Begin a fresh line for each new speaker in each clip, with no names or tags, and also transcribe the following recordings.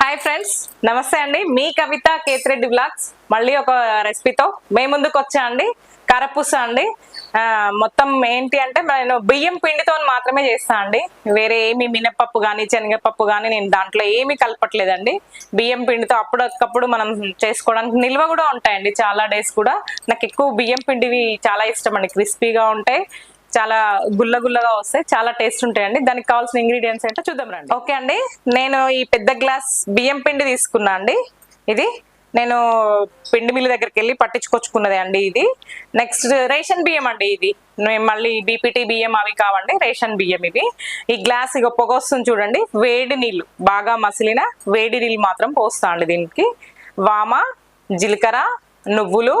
Hi friends నమస్తే అండి. మీ కవిత కేతిరెడ్డి బ్లాగ్స్. మళ్ళీ ఒక రెసిపీతో మే ముందుకు వచ్చా అండి. కారపూస అండి. మొత్తం ఏంటి అంటే నేను బియ్యం పిండితో మాత్రమే చేస్తా అండి. వేరే ఏమి మినపప్పు కానీ శనగపప్పు కానీ నేను దాంట్లో ఏమీ కలపట్లేదండి. బియ్యం పిండితో అప్పుడప్పుడు మనం చేసుకోవడానికి నిల్వ కూడా ఉంటాయండి. చాలా డేస్ కూడా. నాకు ఎక్కువ బియ్యం పిండివి చాలా ఇష్టం అండి. క్రిస్పీగా ఉంటాయి. చాలా గుల్ల గుల్లగా వస్తాయి. చాలా టేస్ట్ ఉంటాయండి. దానికి కావాల్సిన ఇంగ్రీడియంట్స్ ఏంటో చూద్దాం రండి. ఓకే అండి. నేను ఈ పెద్ద గ్లాస్ బియ్యం పిండి తీసుకున్నా అండి. ఇది నేను పిండి మిల్లు దగ్గరికి వెళ్ళి పట్టించుకొచ్చుకున్నది అండి ఇది. నెక్స్ట్ రేషన్ బియ్యం అండి ఇది. మేము మళ్ళీ బీపీటీ బియ్యం అవి కావండి. రేషన్ బియ్యం ఇవి. ఈ గ్లాస్ ఇక పొగ వస్తుంది చూడండి. వేడి నీళ్ళు. బాగా మసిలిన వేడి నీళ్ళు మాత్రం పోస్తా అండి దీనికి. వామ జీలకర్ర నువ్వులు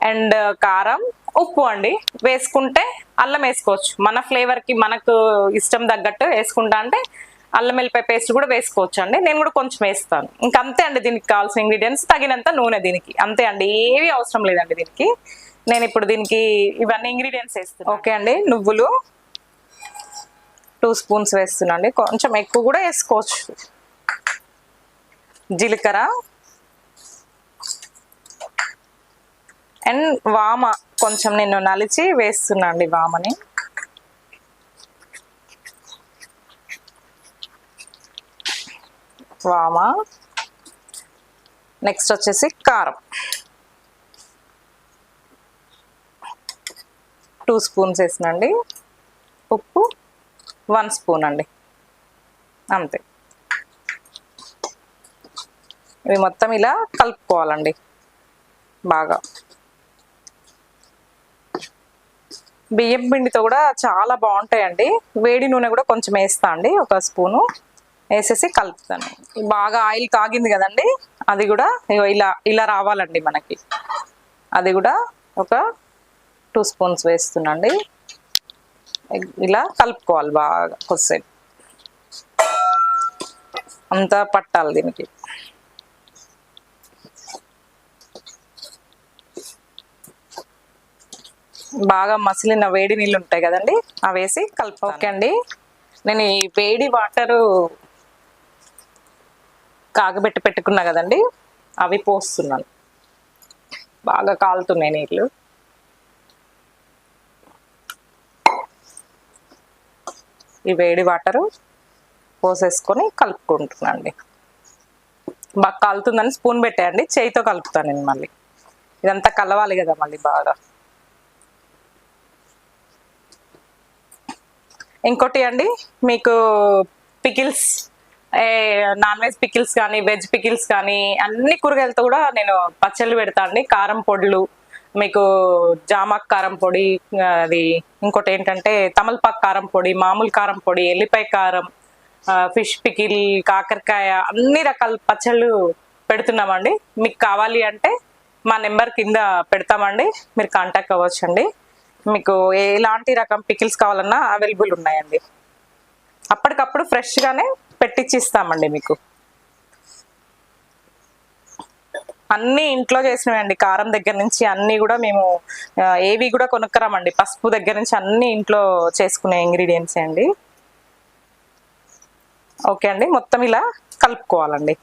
అండ్ కారం ఉప్పు అండి. వేసుకుంటే అల్లం వేసుకోవచ్చు. మన ఫ్లేవర్కి మనకు ఇష్టం తగ్గట్టు వేసుకుంటా అంటే అల్లం వెల్లిపాయ పేస్ట్ కూడా వేసుకోవచ్చు అండి నేను కూడా కొంచెం వేస్తాను. ఇంకా అంతే అండి దీనికి కావాల్సిన ఇంగ్రీడియంట్స్ తగినంత నూనె దీనికి. అంతే అండి. ఏవి అవసరం లేదండి దీనికి. నేను ఇప్పుడు దీనికి ఇవన్నీ ఇంగ్రీడియంట్స్ వేస్తాను ఓకే అండి. నువ్వులు టూ స్పూన్స్ వేస్తున్నా అండి కొంచెం ఎక్కువ కూడా వేసుకోవచ్చు. జీలకర్ర. అండ్ వామ కొంచెం నేను నలిచి వేస్తున్నా అండి వామని. వామ. నెక్స్ట్ వచ్చేసి కారం. టూ స్పూన్స్ వేసినండి. ఉప్పు వన్ స్పూన్ అండి. అంతే. ఇవి మొత్తం ఇలా కలుపుకోవాలండి. బాగా. బియ్యం పిండితో కూడా చాలా బాగుంటాయండి. వేడి నూనె కూడా కొంచెం వేస్తా అండి ఒక స్పూను. వేసేసి కలుపుతాను. బాగా ఆయిల్ కాగింది కదండి అది కూడా ఇలా ఇలా రావాలండి మనకి. అది కూడా ఒక టూ స్పూన్స్ వేస్తున్నాండి ఇలా కలుపుకోవాలి బాగా కొద్దిసేపు. అంతా పట్టాలి దీనికి. బాగా మసిలిన వేడి నీళ్ళు ఉంటాయి కదండి అవి వేసి కలుపు ఓకే అండి. నేను ఈ వేడి వాటరు కాగబెట్టి పెట్టుకున్నా కదండి అవి పోస్తున్నాను. బాగా కాలుతున్నాయి నీళ్ళు. ఈ వేడి వాటరు పోసేసుకొని కలుపుకుంటున్నాండి బాగా కాలుతుందని స్పూన్ పెట్టేయండి చేయితో కలుపుతాను నేను మళ్ళీ. ఇదంతా కలవాలి కదా మళ్ళీ బాగా. ఇంకోటి అండి మీకు పికిల్స్ నాన్ వెజ్ పికిల్స్ కానీ వెజ్ పికిల్స్ కానీ అన్ని కూరగాయలతో కూడా నేను పచ్చళ్ళు పెడతా అండి. కారం పొడులు మీకు జామాక్ కారం పొడి అది ఇంకోటి ఏంటంటే తమలపాకు కారం పొడి మామూలు కారం పొడి ఎల్లిపాయ కారం ఫిష్ పికిల్ కాకరకాయ అన్ని రకాల పచ్చళ్ళు పెడుతున్నామండి. మీకు కావాలి అంటే మా నెంబర్ కింద పెడతామండి. మీరు కాంటాక్ట్ అవ్వచ్చండి. మీకు ఎలాంటి రకం పికిల్స్ కావాలన్నా అవైలబుల్ ఉన్నాయండి. అప్పటికప్పుడు ఫ్రెష్గానే పెట్టించి ఇస్తామండి మీకు. అన్నీ ఇంట్లో చేసినవండి. కారం దగ్గర నుంచి అన్నీ కూడా మేము ఏవి కూడా కొనుక్కరామండి. పసుపు దగ్గర నుంచి అన్నీ ఇంట్లో చేసుకునే ఇంగ్రీడియంట్స్ అండి. ఓకే అండి. మొత్తం ఇలా కలుపుకోవాలండి.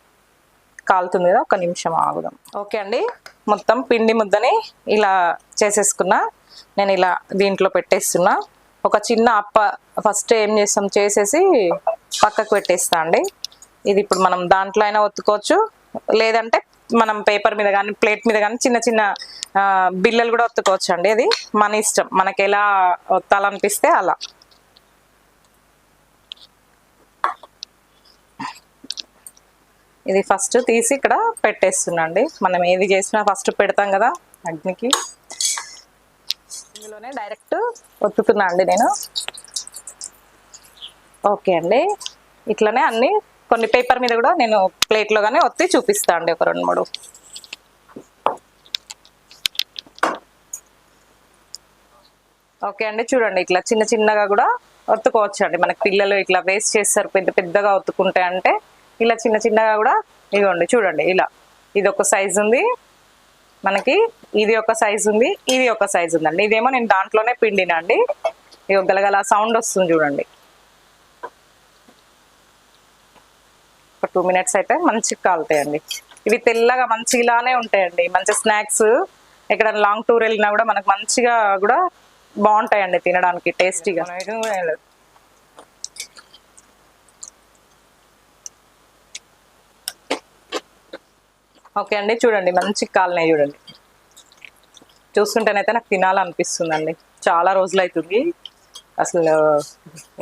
కాలుతుంది కదా ఒక నిమిషం ఆగుదాం. ఓకే అండి. మొత్తం పిండి ముద్దని ఇలా చేసేసుకున్నా నేను ఇలా దీంట్లో పెట్టేస్తున్నా. ఒక చిన్న అప్ప ఫస్ట్ ఏం చేస్తాం? చేసేసి పక్కకు పెట్టేస్తా అండి. ఇది ఇప్పుడు మనం దాంట్లో అయినా ఒత్తుకోవచ్చు. లేదంటే మనం పేపర్ మీద కానీ ప్లేట్ మీద కానీ చిన్న చిన్న బిల్లలు కూడా ఒత్తుకోవచ్చు అండి అది మన ఇష్టం. మనకి ఎలా ఒత్తాలనిపిస్తే అలా. ఇది ఫస్ట్ తీసి ఇక్కడ పెట్టేస్తున్నాండి మనం ఏది చేసినా ఫస్ట్ పెడతాం కదా అగ్నికి. ఇందులోనే డైరెక్ట్ ఒత్తుతున్నా అండి నేను. ఓకే అండి. ఇట్లనే అన్ని కొన్ని పేపర్ మీద కూడా నేను ప్లేట్లో కానీ ఒత్తి చూపిస్తా అండి ఒక రెండు మూడు. ఓకే అండి చూడండి ఇట్లా చిన్న చిన్నగా కూడా ఒత్తుకోవచ్చు అండి మనకి పిల్లలు ఇట్లా వేస్ట్ చేస్తారు పెద్ద పెద్దగా ఒత్తుకుంటే అంటే ఇలా చిన్న చిన్నగా కూడా ఇదిగోండి చూడండి ఇలా. ఇది ఒక సైజు ఉంది మనకి ఇది ఒక సైజు ఉంది ఇది ఒక సైజ్ ఉందండి. ఇదేమో నేను దాంట్లోనే పిండినా అండి. ఇక గలగల సౌండ్ వస్తుంది చూడండి. ఒక టూ మినిట్స్ అయితే మంచిగా కాలుతాయండి. ఇవి తెల్లగా మంచి ఇలానే ఉంటాయండి. మంచి స్నాక్స్ ఎక్కడ లాంగ్ టూర్ వెళ్ళినా కూడా మనకు మంచిగా కూడా బాగుంటాయండి తినడానికి టేస్టీగా. ఓకే అండి చూడండి మంచి కాలనే చూడండి. చూస్తుంటేనైతే నాకు తినాలనిపిస్తుందండి. చాలా రోజులు అవుతుంది అసలు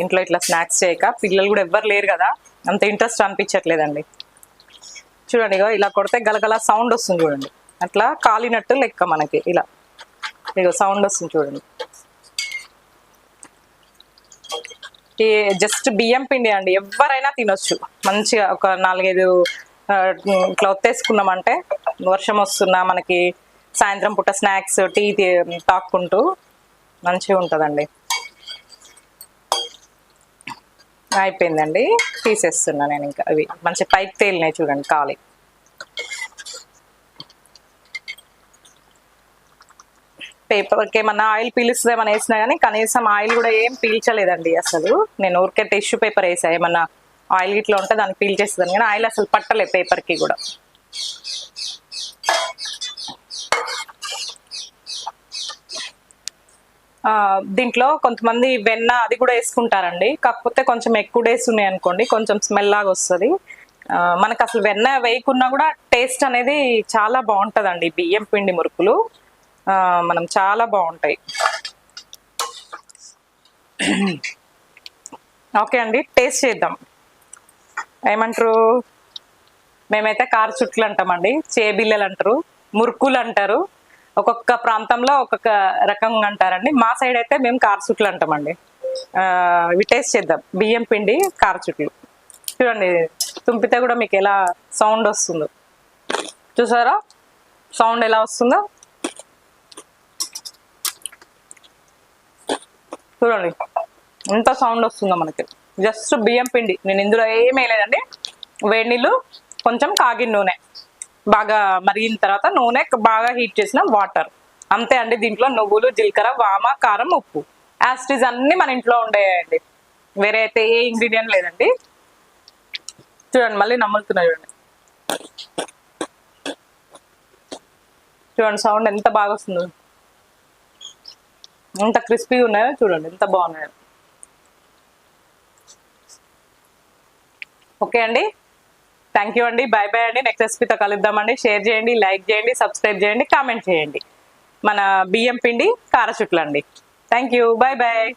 ఇంట్లో ఇట్లా స్నాక్స్ చేయక పిల్లలు కూడా ఎవ్వరు లేరు కదా. అంత ఇంట్రెస్ట్ అనిపించట్లేదండి. చూడండి ఇగో ఇలా కొడితే గలగల సౌండ్ వస్తుంది చూడండి. అట్లా కాలినట్టు లెక్క మనకి ఇలా. ఇగో సౌండ్ వస్తుంది చూడండి. ఈ జస్ట్ బియ్యం పిండి అండి. ఎవరైనా తినొచ్చు. మంచిగా ఒక నాలుగైదు ఇట్లా ఒత్తేసుకున్నామంటే వర్షం వస్తున్నా మనకి సాయంత్రం పూట స్నాక్స్ టీ తాక్కుంటూ మంచిగా ఉంటుందండి. అయిపోయిందండి. తీసేస్తున్నా నేను ఇంకా అవి. మంచి పైకి తేలినాయి చూడండి ఖాళీ. పేపర్కి ఏమన్నా ఆయిల్ పీలుస్తుంది వేసినా కానీ కనీసం ఆయిల్ కూడా ఏం పీల్చలేదండి అసలు. నేను ఊరికే టిష్యూ పేపర్ వేసా. ఏమన్నా ఆయిల్ ఇట్లా ఉంటే దాన్ని పీల్చేస్తుంది కానీ ఆయిల్ అసలు పట్టలేదు పేపర్కి కూడా. దీంట్లో కొంతమంది వెన్న అది కూడా వేసుకుంటారండి. కాకపోతే కొంచెం ఎక్కువ డేస్ ఉన్నాయి అనుకోండి కొంచెం స్మెల్ లాగా వస్తుంది. మనకు అసలు వెన్న వేయకున్నా కూడా టేస్ట్ అనేది చాలా బాగుంటుందండి బియ్యం పిండి మురుకులు. మనం చాలా బాగుంటాయి. ఓకే అండి టేస్ట్ చేద్దాం. ఏమంటారు? మేమైతే కారు చుట్లు అంటామండి చేబిల్లలు అంటారు మురుకులు అంటారు ఒక్కొక్క ప్రాంతంలో ఒక్కొక్క రకంగా అంటారండి. మా సైడ్ అయితే మేము కారచుట్లు అంటామండి. ఇవి టేస్ట్ చేద్దాం. బియ్యం పిండి కారచుట్లు చూడండి తుంపితే కూడా మీకు ఎలా సౌండ్ వస్తుందో. చూసారా? సౌండ్ ఎలా వస్తుందో? చూడండి ఎంత సౌండ్ వస్తుందో మనకి. జస్ట్ బియ్యం పిండి. నేను ఇందులో ఏమీ వేయలేదండి. వేడి నీళ్ళు కొంచెం కాగిన నూనె. బాగా మరిగిన తర్వాత నూనె బాగా హీట్ చేసిన వాటర్. అంతే అండి దీంట్లో నువ్వులు జీలకర్ర వామ కారం ఉప్పు. యాస్టిజ్ అన్ని మన ఇంట్లో ఉండేయండి. వేరే అయితే ఏ ఇంగ్రీడియంట్ లేదండి. చూడండి మళ్ళీ నమ్ములుతున్నా చూడండి. చూడండి సౌండ్ ఎంత బాగా వస్తుందో. ఎంత క్రిస్పీగా ఉన్నాయో చూడండి ఎంత బాగున్నాయో. ఓకే అండి? థ్యాంక్ యూ అండి. బాయ్ బాయ్ అండి. నెక్స్ట్ రెసిపీతో కలుద్దామండి. షేర్ చేయండి లైక్ చేయండి సబ్స్క్రైబ్ చేయండి కామెంట్ చేయండి. మన బియ్యం పిండి కారచుట్లు అండి థ్యాంక్ యూ బాయ్ బాయ్